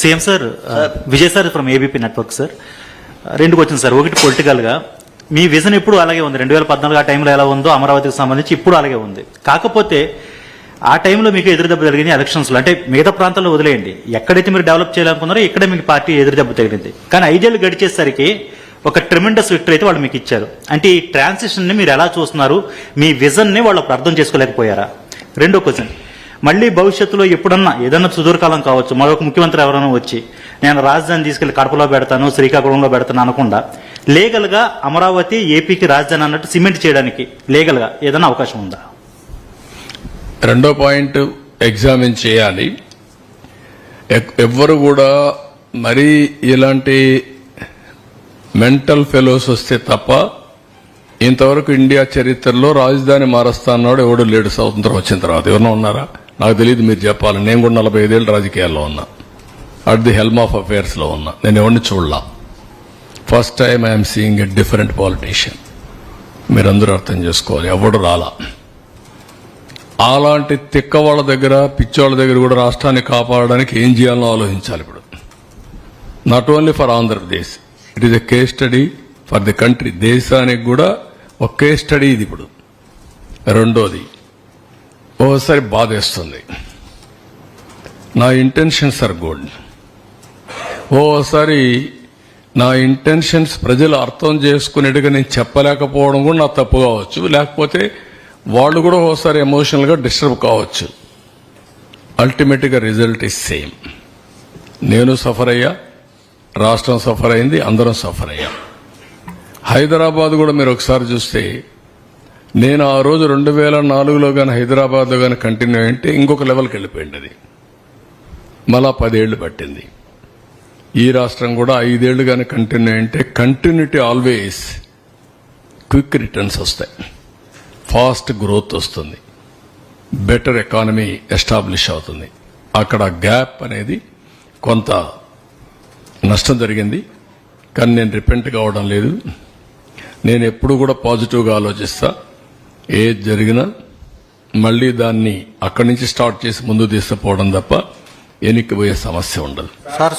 Same sir Vijay sir from ABP network sir రెండు question sir ఒకటి పొలిటికల్గా. మీ vision ఇప్పుడు అలాగే ఉంది. రెండు వేల పద్నాలుగు ఆ టైంలో ఎలా ఉందో అమరావతికి సంబంధించి ఇప్పుడు అలాగే ఉంది. కాకపోతే ఆ టైంలో మీకు ఎదురు దెబ్బ తగిలింది ఎలక్షన్స్లో. అంటే మిగతా ప్రాంతాల్లో వదిలేయండి. ఎక్కడైతే మీరు డెవలప్ చేయాలనుకున్నారో ఇక్కడే మీకు పార్టీ ఎదురు దెబ్బ తగిలింది. కానీ ఐదేళ్ళు గడిచేసరికి ఒక ట్రిమెండస్ విక్టరీ అయితే వాళ్ళు మీకు ఇచ్చారు. అంటే ఈ ట్రాన్సిషన్ని మీరు ఎలా చూస్తున్నారు? మీ విజన్ని వాళ్ళు అర్థం చేసుకోలేకపోయారా? రెండో క్వశ్చన్ మళ్ళీ భవిష్యత్తులో ఎప్పుడన్నా ఏదన్నా సుదూరకాలం కావచ్చు మరొక ముఖ్యమంత్రి ఎవరైనా వచ్చి నేను రాజధాని తీసుకెళ్ళి కడపలో పెడతాను శ్రీకాకుళంలో పెడతాను అనకుండా లీగల్గా అమరావతి ఏపీకి రాజధాని అన్నట్టు సిమెంట్ చేయడానికి లీగల్గా ఏదైనా అవకాశం ఉందా? రెండో పాయింట్ ఎగ్జామిన్ చేయాలి? ఎవ్వరు కూడా మరీ ఇలాంటి మెంటల్ ఫెలోస్ వస్తే తప్ప ఇంతవరకు ఇండియా చరిత్రలో రాజధాని మారుస్తా అన్నాడు ఎవడు లేడు స్వతంత్రం వచ్చిన తర్వాత. ఎవరన్నా ఉన్నారా? నాకు తెలియదు మీరు చెప్పాలి నేను కూడా నలభై ఐదేళ్ళు రాజకీయాల్లో ఉన్నా. అట్ ది హెల్మ్ ఆఫ్ అఫేర్స్లో ఉన్నా. నేను ఎవరిని చూడలా. First time I'm seeing a different politician మీరందరూ అర్థం చేసుకోవాలి. ఎవడు రాలా? అలాంటి తిక్క వాళ్ళ దగ్గర పిచ్చోళ్ళ దగ్గర కూడా రాష్ట్రాన్ని కాపాడడానికి ఏం చేయాలో ఆలోచించాలి ఇప్పుడు. Not only for Andhra Pradesh it is a case study for the country దేశానికి కూడా ఒక కేస్ స్టడీ ఇది ఇప్పుడు. రెండోది ఓసారి బాధేస్తుంది. నా ఇంటెన్షన్స్ ఆర్ గుడ్ ఓసారి నా ఇంటెన్షన్స్ ప్రజలు అర్థం చేసుకునేట్టుగా నేను చెప్పలేకపోవడం కూడా నా తప్పు కావచ్చు. లేకపోతే వాళ్ళు కూడా ఓసారి ఎమోషనల్గా డిస్టర్బ్ కావచ్చు. అల్టిమేట్గా రిజల్ట్ ఇస్ సేమ్ నేను సఫర్ అయ్యా రాష్ట్రం సఫర్ అయింది అందరం సఫర్ అయ్యాం. హైదరాబాద్ కూడా మీరు ఒకసారి చూస్తే నేను ఆ రోజు రెండు వేల నాలుగులో కానీ హైదరాబాద్లో కానీ కంటిన్యూ అయింటే ఇంకొక లెవెల్కి వెళ్ళిపోయింది అది. మళ్ళా పదేళ్ళు పట్టింది. ఈ రాష్ట్రం కూడా ఐదేళ్ళు కానీ కంటిన్యూ అయింటే కంటిన్యూటీ ఆల్వేస్ క్విక్ రిటర్న్స్ వస్తాయి. ఫాస్ట్ గ్రోత్ వస్తుంది. బెటర్ ఎకానమీ ఎస్టాబ్లిష్ అవుతుంది. అక్కడ గ్యాప్ అనేది కొంత నష్టం జరిగింది. కానీ నేను రిపెంట్ కావడం లేదు. నేను ఎప్పుడు కూడా పాజిటివ్గా ఆలోచిస్తా. ఏది జరిగినా మళ్ళీ దాన్ని అక్కడి నుంచి స్టార్ట్ చేసి ముందు తీసుకుపోవడం తప్ప ఎన్నికపోయే సమస్య ఉండదు. సార్